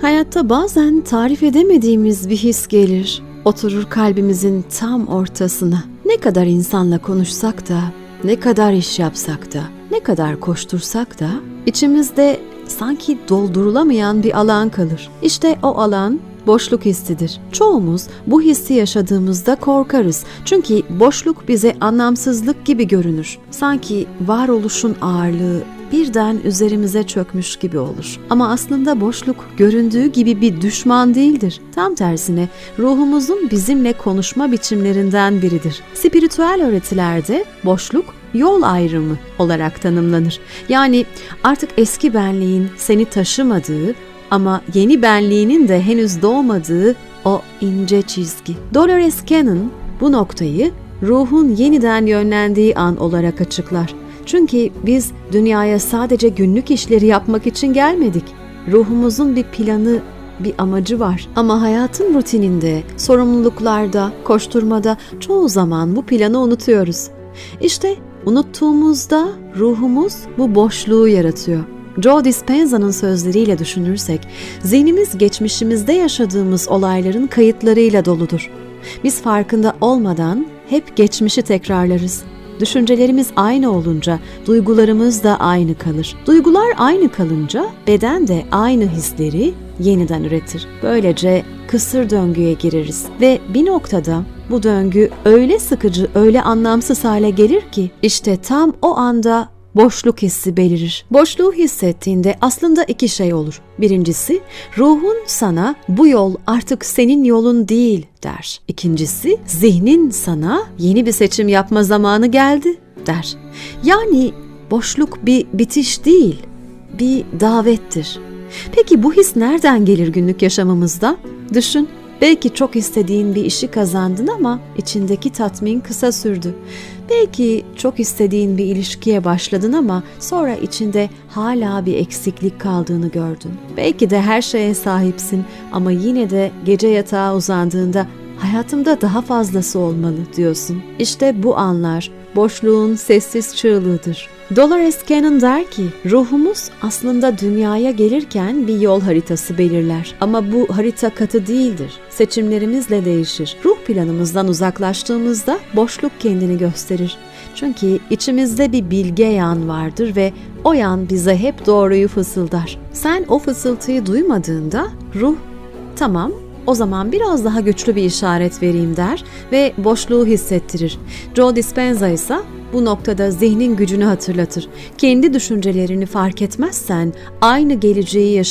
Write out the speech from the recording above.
Hayatta bazen tarif edemediğimiz bir his gelir. Oturur kalbimizin tam ortasına. Ne kadar insanla konuşsak da, ne kadar iş yapsak da, ne kadar koştursak da içimizde sanki doldurulamayan bir alan kalır. İşte o alan boşluk hissidir. Çoğumuz bu hissi yaşadığımızda korkarız. Çünkü boşluk bize anlamsızlık gibi görünür. Sanki varoluşun ağırlığı birden üzerimize çökmüş gibi olur. Ama aslında boşluk göründüğü gibi bir düşman değildir. Tam tersine ruhumuzun bizimle konuşma biçimlerinden biridir. Spiritüel öğretilerde boşluk yol ayrımı olarak tanımlanır. Yani artık eski benliğin seni taşımadığı ama yeni benliğinin de henüz doğmadığı o ince çizgi. Dolores Cannon bu noktayı ruhun yeniden yönlendiği an olarak açıklar. Çünkü biz dünyaya sadece günlük işleri yapmak için gelmedik. Ruhumuzun bir planı, bir amacı var. Ama hayatın rutininde, sorumluluklarda, koşturmada çoğu zaman bu planı unutuyoruz. İşte unuttuğumuzda ruhumuz bu boşluğu yaratıyor. Joe Dispenza'nın sözleriyle düşünürsek, zihnimiz geçmişimizde yaşadığımız olayların kayıtlarıyla doludur. Biz farkında olmadan hep geçmişi tekrarlarız. Düşüncelerimiz aynı olunca duygularımız da aynı kalır. Duygular aynı kalınca beden de aynı hisleri yeniden üretir. Böylece kısır döngüye gireriz ve bir noktada bu döngü öyle sıkıcı, öyle anlamsız hale gelir ki işte tam o anda boşluk hissi belirir. Boşluğu hissettiğinde aslında iki şey olur. Birincisi, ruhun sana bu yol artık senin yolun değil der. İkincisi, zihnin sana yeni bir seçim yapma zamanı geldi der. Yani boşluk bir bitiş değil, bir davettir. Peki bu his nereden gelir günlük yaşamımızda? Düşün. Belki çok istediğin bir işi kazandın ama içindeki tatmin kısa sürdü. Belki çok istediğin bir ilişkiye başladın ama sonra içinde hala bir eksiklik kaldığını gördün. Belki de her şeye sahipsin ama yine de gece yatağa uzandığında hayatımda daha fazlası olmalı diyorsun. İşte bu anlar boşluğun sessiz çığlığıdır. Dolores Cannon der ki, ruhumuz aslında dünyaya gelirken bir yol haritası belirler. Ama bu harita katı değildir. Seçimlerimizle değişir. Ruh planımızdan uzaklaştığımızda boşluk kendini gösterir. Çünkü içimizde bir bilge yan vardır ve o yan bize hep doğruyu fısıldar. Sen o fısıltıyı duymadığında ruh tamam o zaman biraz daha güçlü bir işaret vereyim der ve boşluğu hissettirir. Joe Dispenza ise bu noktada zihnin gücünü hatırlatır. Kendi düşüncelerini fark etmezsen aynı geleceği yaşayarsın.